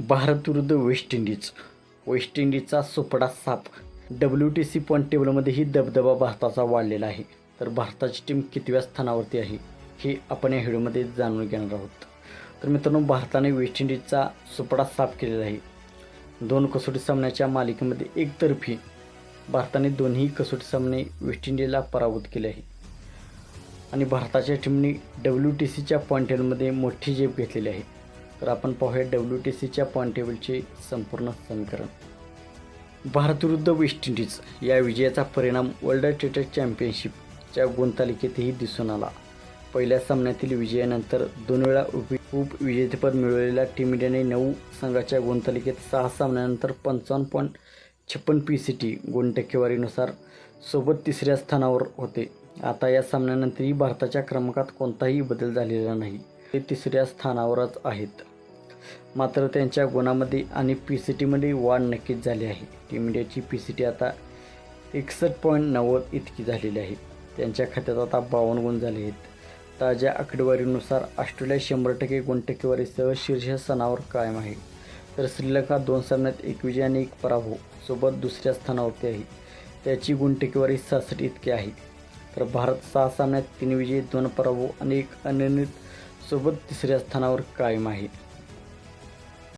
भारत विरुद्ध West Indies. West इंडिजचा सुपडा साप. डब्ल्यू टी सी पॉईंट टेबलमध्येही दबदबा भारताचा वाढलेला आहे. तर भारताची टीम कितव्या स्थानावरती आहे हे आपण या व्हिडिओमध्ये जाणून घेणार आहोत. तर मित्रांनो भारताने वेस्ट इंडिजचा सुपडा साफ केलेला आहे. दोन कसोटी सामन्याच्या मालिकेमध्ये एकतर्फी भारताने दोन्ही कसोटी सामने वेस्ट इंडिजला पराभूत केले आहे. आणि भारताच्या टीमने डब्ल्यू टी सीच्या पॉईंट टेबलमध्ये मोठी झेप घेतलेली आहे. तर आपण पाहूया डब्ल्यू टी सीच्या पॉईंट टेबलचे संपूर्ण समीकरण. भारत विरुद्ध वेस्ट इंडिज या विजयाचा परिणाम वर्ल्ड टेस्ट चॅम्पियनशिपच्या गुणतालिकेतही दिसून आला. पहिल्या सामन्यातील विजयानंतर दोन वेळा उप उपविजेतेपद मिळवलेल्या टीम इंडियाने नऊ संघाच्या गुणतालिकेत सहा सामन्यानंतर पंचावन्न पॉईंट छप्पन पी सी टी गुण टक्केवारीनुसार सोबत तिसऱ्या स्थानावर होते. आता या सामन्यानंतरही भारताच्या क्रमांकात कोणताही बदल झालेला नाही. ते तिसऱ्या स्थानावरच आहेत. मात्र त्यांच्या गुणामध्ये आणि पी सी टीमध्ये वाढ नक्कीच झाली आहे. टीम इंडियाची पी सी टी आता एकसष्ट पॉईंट नव्वद इतकी झालेली आहे. त्यांच्या खात्यात आता बावन्न गुण झाले आहेत. ताज्या आकडेवारीनुसार ऑस्ट्रेलिया शंभर टक्के गुण टक्केवारीसह शीर्षस्थानावर कायम आहे. तर श्रीलंका दोन सामन्यात एक विजय आणि एक पराभव सोबत दुसऱ्या स्थानावरती आहे. त्याची गुण टक्केवारी सहासष्ट इतकी आहे. तर भारत सहा सामन्यात तीन विजय दोन पराभव आणि एक अनिर्णित सोबत तिसऱ्या स्थानावर कायम आहे.